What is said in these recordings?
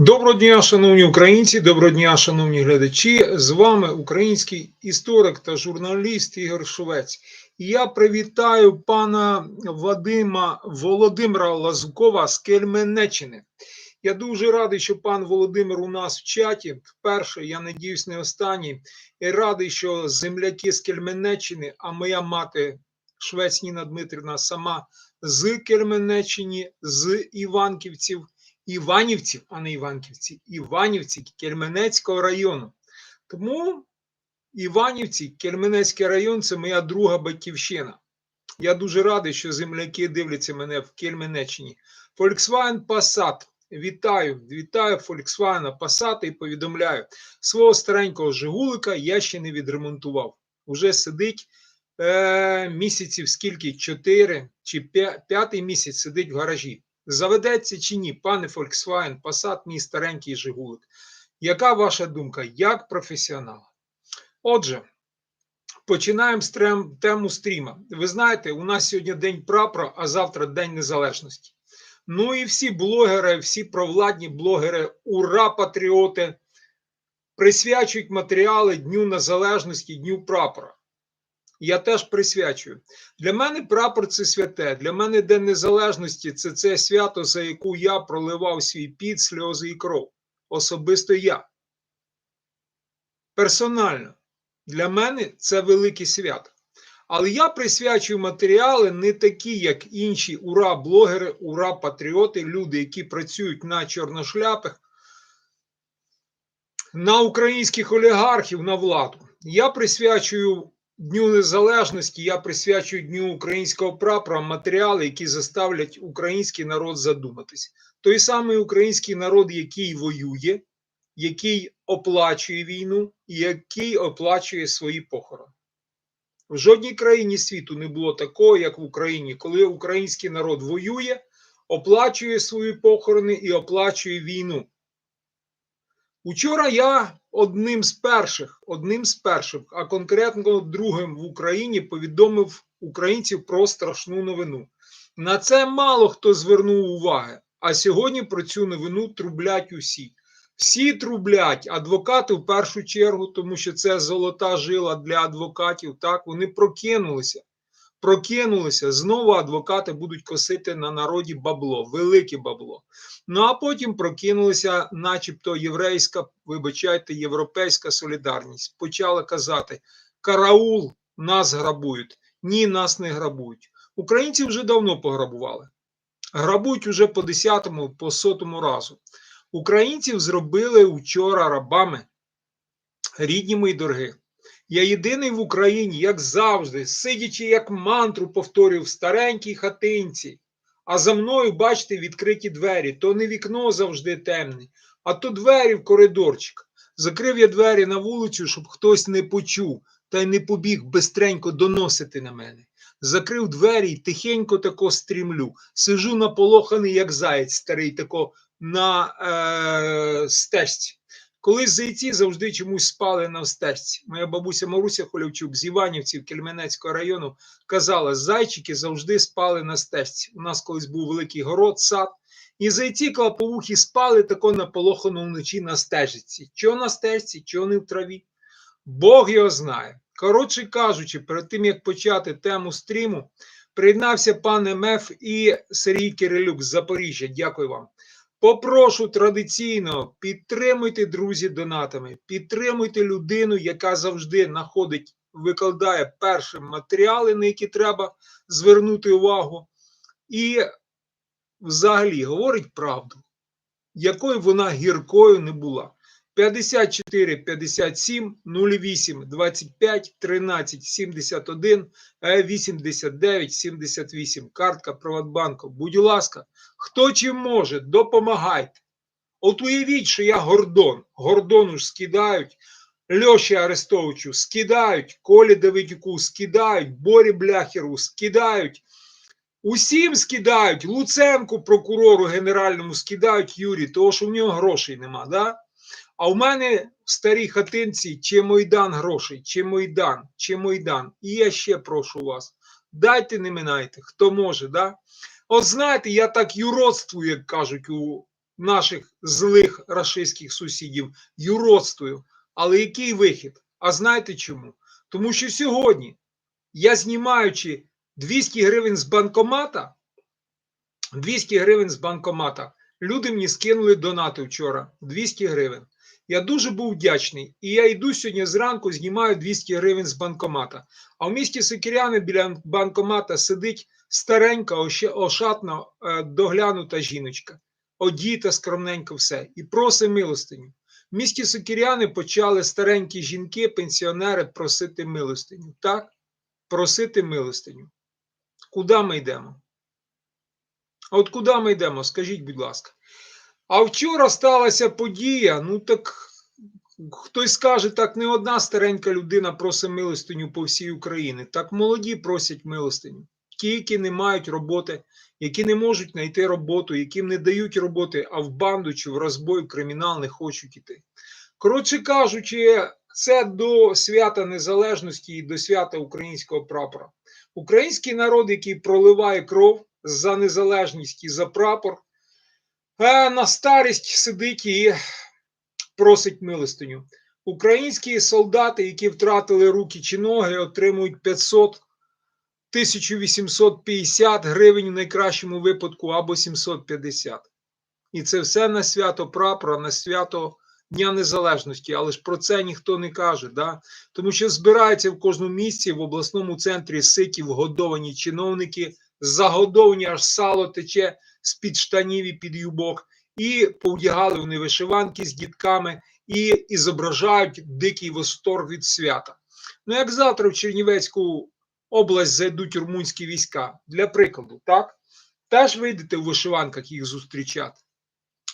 Доброго дня, шановні українці, доброго дня, шановні глядачі. З вами український історик та журналіст Ігор Шовець. І я привітаю пана Вадима Володимира Лазукова з Кельменеччини. Я дуже радий, що пан Володимир у нас в чаті. Вперше, я надіюсь, не останній. І радий, що земляки з Кельменеччини, а моя мати Швець Ніна Дмитрівна сама з Кельменеччини, з Іванківців. Іванівців, а не Іванківці, Іванівці Кельменецького району. Тому Іванівці, Кельменецький район це моя друга батьківщина. Я дуже радий, що земляки дивляться мене в Кельменеччині. Volkswagen Passat. Вітаю, вітаю Volkswagen Passat і повідомляю, свого старенького Жигулика я ще не відремонтував. Уже сидить е, місяців скільки? Чотири чи п'я- п'ятий місяць сидить в гаражі. Заведеться чи ні, пане Volkswagen, Passat, мій старенький Жигулик. Яка ваша думка як професіонала? Отже, починаємо з трем, тему стріма. Ви знаєте, у нас сьогодні День прапора, а завтра День Незалежності. Ну і всі блогери, всі провладні блогери, ура, патріоти, присвячують матеріали Дню Незалежності, Дню прапора. Я теж присвячую. Для мене прапор це святе. Для мене День Незалежності це це свято, за яку я проливав свій піт, сльози і кров. Особисто я. Персонально. Для мене це велике свято. Але я присвячую матеріали не такі, як інші ура-блогери, ура-патріоти, люди, які працюють на чорношляпах, на українських олігархів, на владу. Я присвячую Дню Незалежності, я присвячую Дню українського прапора матеріали, які заставлять український народ задуматись. Той самий український народ, який воює, який оплачує війну і який оплачує свої похорони. В жодній країні світу не було такого, як в Україні, коли український народ воює, оплачує свої похорони і оплачує війну. Учора я одним з перших, одним з перших, а конкретно другим в Україні повідомив українців про страшну новину. На це мало хто звернув уваги. А сьогодні про цю новину трублять усі. Всі трублять адвокати в першу чергу, тому що це золота жила для адвокатів. Так вони прокинулися. Прокинулися. Знову адвокати будуть косити на народі бабло, велике бабло. Ну а потім прокинулася, начебто, єврейська, вибачайте, європейська солідарність. Почала казати: караул, нас грабують. Ні, нас не грабують. Українці вже давно пограбували. Грабують уже по десятому, по сотому разу. Українців зробили вчора рабами, рідні мої дорогі. Я єдиний в Україні, як завжди, сидячи як мантру, повторюю в старенькій хатинці. А за мною, бачите, відкриті двері. То не вікно завжди темне, а то двері в коридорчик. Закрив я двері на вулицю, щоб хтось не почув та й не побіг бистренько доносити на мене. Закрив двері і тихенько тако стрімлю. Сижу наполоханий, як заєць старий, тако на е, стежці. Колись зайці завжди чомусь спали на стежці. Моя бабуся Маруся Холявчук з Іванівців Кельменецького району казала, зайчики завжди спали на стежці. У нас колись був великий город, сад, і зайці клаповухи спали тако наполохано вночі на стежці. Чого на стежці, чого не в траві? Бог його знає. Коротше кажучи, перед тим як почати тему стріму, приєднався пан МФ і Сергій Кирилюк з Запоріжжя. Дякую вам. Попрошу традиційно підтримуйте друзі донатами, підтримуйте людину, яка завжди знаходить, викладає перші матеріали, на які треба звернути увагу, і взагалі говорить правду, якою вона гіркою не була. 54 57 08 25 13 71 е, 89 78. Картка Приватбанку. Будь ласка, хто чим може, допомагайте. От уявіть, що я Гордон. Гордону ж скидають, Льоші Арестовичу скидають, Колі Давидюку скидають, Борі Бляхеру скидають. Усім скидають, Луценку, прокурору генеральному скидають Юрі, того що в нього грошей нема. Да? А в мене в старій хатинці чи Майдан грошей, чи Майдан, чи Майдан. І я ще прошу вас, дайте не минайте, хто може, да? От знаєте, я так юродствую, як кажуть у наших злих рашистських сусідів юродствою. Але який вихід? А знаєте чому? Тому що сьогодні я знімаючи 200 гривень з банкомата, 200 гривень з банкомата, люди мені скинули донати вчора 200 гривень. Я дуже був вдячний. І я йду сьогодні зранку, знімаю 200 гривень з банкомата. А в місті Сокиряни біля банкомата сидить старенька, ошатна, е, доглянута жіночка, одіта скромненько все, і просить милостиню. В місті Сокиряни почали старенькі жінки, пенсіонери просити милостиню. Так? Просити милостиню. Куди ми йдемо? А от куди ми йдемо? Скажіть, будь ласка. А вчора сталася подія. Ну так хтось скаже, так не одна старенька людина просить милостиню по всій Україні. Так молоді просять милостиню. Ті, які не мають роботи, які не можуть знайти роботу, яким не дають роботи, а в банду чи в розбой, кримінал не хочуть іти. Коротше кажучи, це до свята незалежності і до свята українського прапора. Український народ, який проливає кров за незалежність і за прапор, е, на старість сидить і просить милостиню. Українські солдати, які втратили руки чи ноги, отримують 500 1850 гривень в найкращому випадку або 750. І це все на свято прапора, на свято Дня Незалежності. Але ж про це ніхто не каже. Да? Тому що збираються в кожному місці в обласному центрі ситі вгодовані чиновники, загодовані аж сало тече з-під штанів і під юбок, і повдягали вони вишиванки з дітками і, і зображають дикий восторг від свята. Ну, як завтра в Чернівецьку область зайдуть румунські війська, для прикладу, так? Теж вийдете в вишиванках їх зустрічати.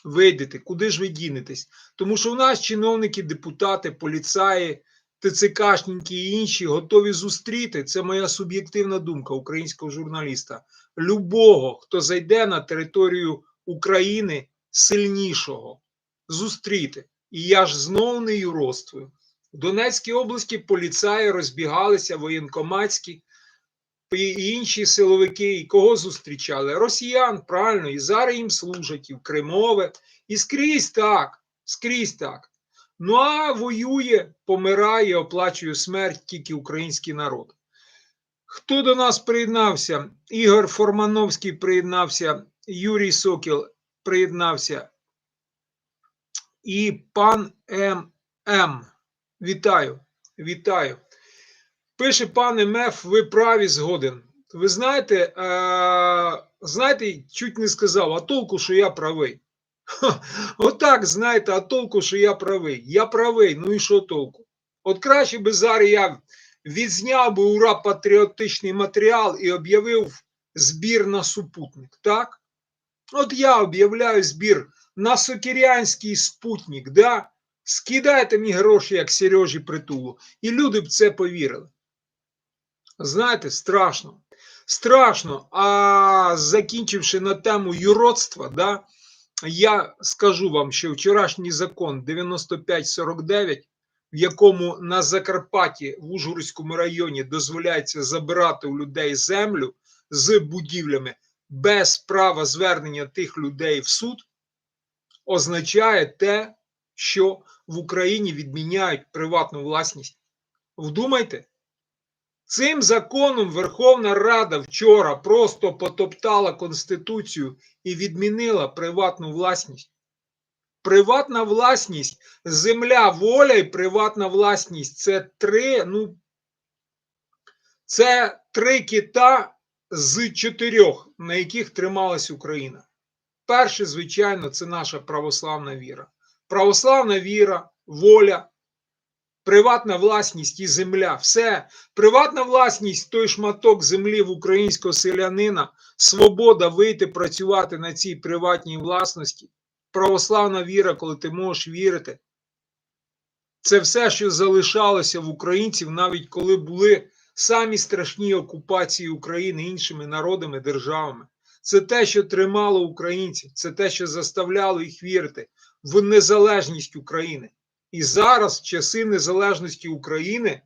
Вийдете, куди ж ви дінетесь? Тому що в нас чиновники, депутати, поліцаї, ТЦКшники і інші готові зустріти. Це моя суб'єктивна думка українського журналіста. Любого, хто зайде на територію України сильнішого, зустріти. І я ж знову не юродствую. В Донецькій області поліцаї розбігалися воєнкоматські і інші силовики, і кого зустрічали? Росіян, правильно, і зараз їм служать, і в Кримове, і скрізь так, скрізь так. Ну а воює, помирає, оплачує смерть тільки український народ. Хто до нас приєднався? Ігор Формановський приєднався, Юрій Сокіл приєднався. І пан ММ. Вітаю, вітаю. Пише пан МФ, ви праві згоден. Ви знаєте, е, знаєте, чуть не сказав, а толку, що я правий. Отак, знаєте, а толку, що я правий. Я правий, ну і що толку? От краще би зараз я відзняв би ура патріотичний матеріал і об'явив збір на супутник, так? От я об'являю збір на сокирянський спутник, да? скидайте мені гроші, як Сережі притулу, і люди б це повірили. Знаєте, страшно. Страшно. А закінчивши на тему юродства, да, я скажу вам, що вчорашній закон 9549, в якому на Закарпатті в Ужгородському районі дозволяється забирати у людей землю з будівлями без права звернення тих людей в суд, означає те, що в Україні відміняють приватну власність. Вдумайте, цим законом Верховна Рада вчора просто потоптала Конституцію і відмінила приватну власність. Приватна власність, земля, воля і приватна власність це три, ну, це три кита з чотирьох, на яких трималась Україна. Перше, звичайно, це наша православна віра. Православна віра, воля, приватна власність і земля. Все. Приватна власність, той шматок землі в українського селянина, свобода вийти працювати на цій приватній власності. Православна віра, коли ти можеш вірити. Це все, що залишалося в українців, навіть коли були самі страшні окупації України іншими народами, державами. Це те, що тримало українців, це те, що заставляло їх вірити в незалежність України. І зараз, в часи незалежності України,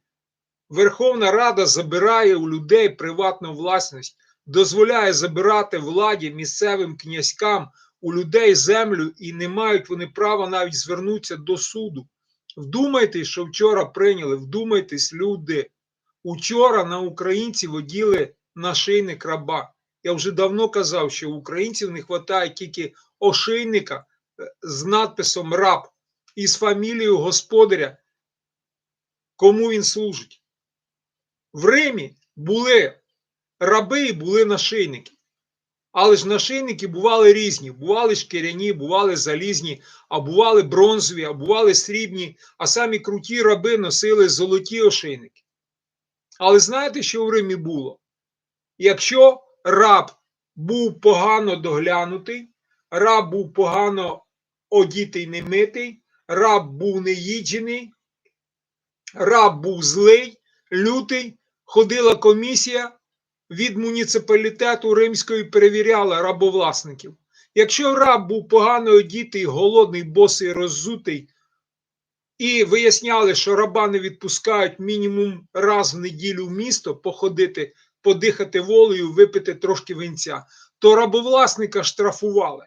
Верховна Рада забирає у людей приватну власність, дозволяє забирати владі місцевим князькам у людей землю і не мають вони права навіть звернутися до суду. Вдумайтесь, що вчора прийняли, вдумайтесь, люди. Учора на українців оділи нашийник раба. Я вже давно казав, що українців не вистачає тільки ошейника е, з надписом раб і з фамілією господаря, кому він служить. В Римі були раби і були нашийники. Але ж нашийники бували різні. Бували шкіряні, бували залізні, а бували бронзові, а бували срібні, а самі круті раби носили золоті ошейники. Але знаєте, що в Римі було? Якщо раб був погано доглянутий, раб був погано одітий, немитий, раб був неїджений, раб був злий, лютий, ходила комісія від муніципалітету римської перевіряла рабовласників. Якщо раб був погано одітий, голодний, босий, роззутий, і виясняли, що раба не відпускають мінімум раз в неділю в місто походити, подихати волею, випити трошки винця, то рабовласника штрафували.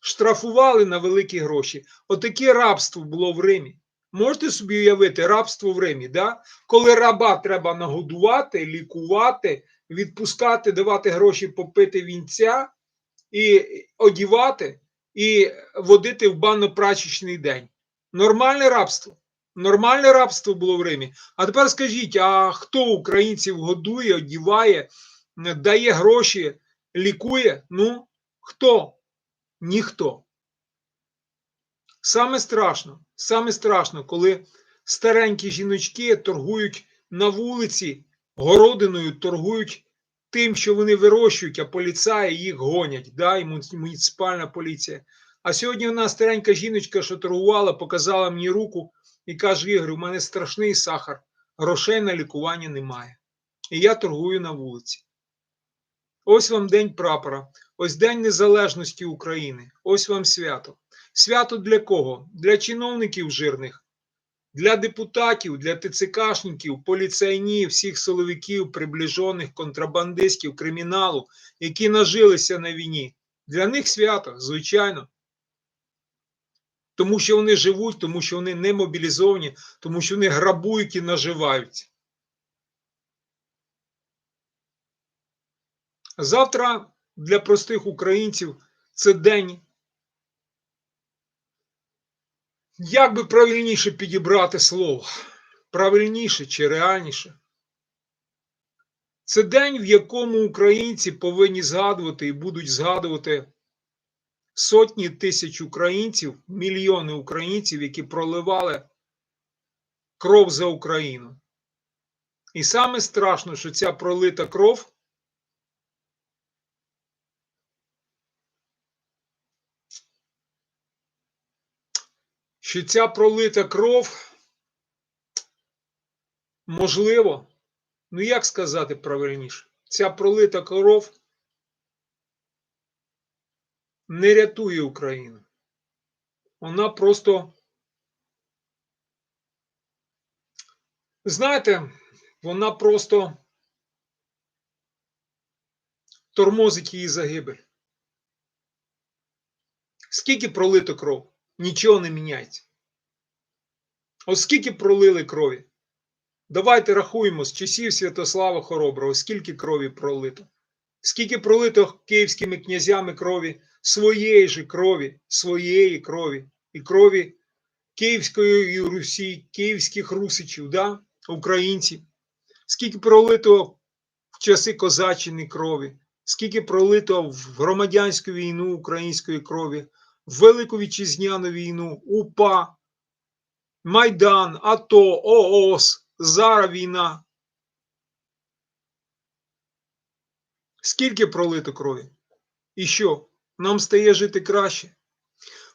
Штрафували на великі гроші. Отаке рабство було в Римі. Можете собі уявити рабство в Римі, да? коли раба треба нагодувати, лікувати, відпускати, давати гроші попити вінця і одівати, і водити в банно-прачечний день. Нормальне рабство. Нормальне рабство було в Римі. А тепер скажіть: а хто українців годує, одіває, дає гроші, лікує? Ну, хто? Ніхто. Саме страшно, саме страшно, коли старенькі жіночки торгують на вулиці городиною, торгують тим, що вони вирощують, а поліцаї їх гонять, да, і муніципальна поліція. А сьогодні нас старенька жіночка, що торгувала, показала мені руку і каже: Ігор, у мене страшний сахар, грошей на лікування немає. І я торгую на вулиці. Ось вам День прапора, ось День Незалежності України, ось вам свято. Свято для кого? Для чиновників жирних, для депутатів, для ТЦКшників, поліцейнів, всіх силовиків, приближених, контрабандистів, криміналу, які нажилися на війні. Для них свято, звичайно. Тому що вони живуть, тому що вони не мобілізовані, тому що вони грабують і наживаються. Завтра для простих українців це день. Як би правильніше підібрати слово? Правильніше чи реальніше? Це день, в якому українці повинні згадувати і будуть згадувати сотні тисяч українців, мільйони українців, які проливали кров за Україну. І саме страшно, що ця пролита кров що ця пролита кров можливо, ну як сказати правильніше, ця пролита кров не рятує Україну. Вона просто, знаєте, вона просто тормозить її загибель. Скільки пролито кров? Нічого не міняється. Оскільки пролили крові? Давайте рахуємо з часів Святослава Хороброго, скільки крові пролито. Скільки пролито київськими князями крові, своєї ж крові, своєї крові і крові Київської Русі, київських русичів, да? українців, скільки пролито в часи козаччини крові, скільки пролито в громадянську війну української крові, Велику Вітчизняну війну, УПА, Майдан, АТО, ООС, зараз війна. Скільки пролито крові? І що? Нам стає жити краще.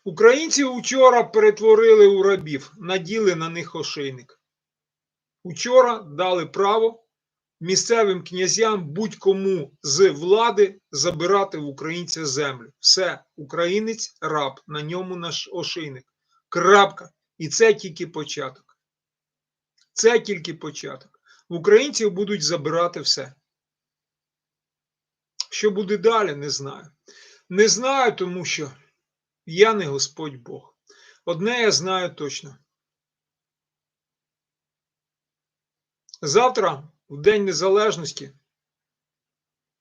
Українці вчора перетворили у рабів, наділи на них ошейник. Учора дали право місцевим князям будь-кому з влади забирати в українця землю. Все, українець раб, на ньому наш ошейник. Крапка. І це тільки початок. Це тільки початок. В українців будуть забирати все. Що буде далі, не знаю. Не знаю, тому що я не Господь Бог. Одне я знаю точно. Завтра, в День Незалежності,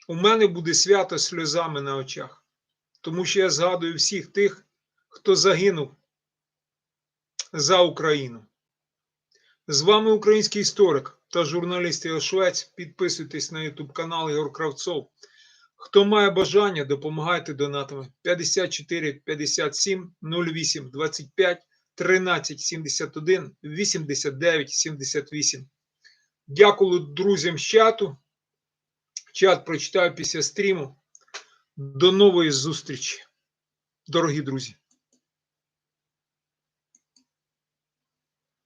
у мене буде свято сльозами на очах, тому що я згадую всіх тих, хто загинув за Україну. З вами український історик та журналіст Ігор Швець. Підписуйтесь на YouTube канал Ігор Кравцов. Хто має бажання, допомагайте донатами 54 57 08 25 13 71 89 78. Дякую друзям з чату. Чат прочитаю після стріму. До нової зустрічі, дорогі друзі.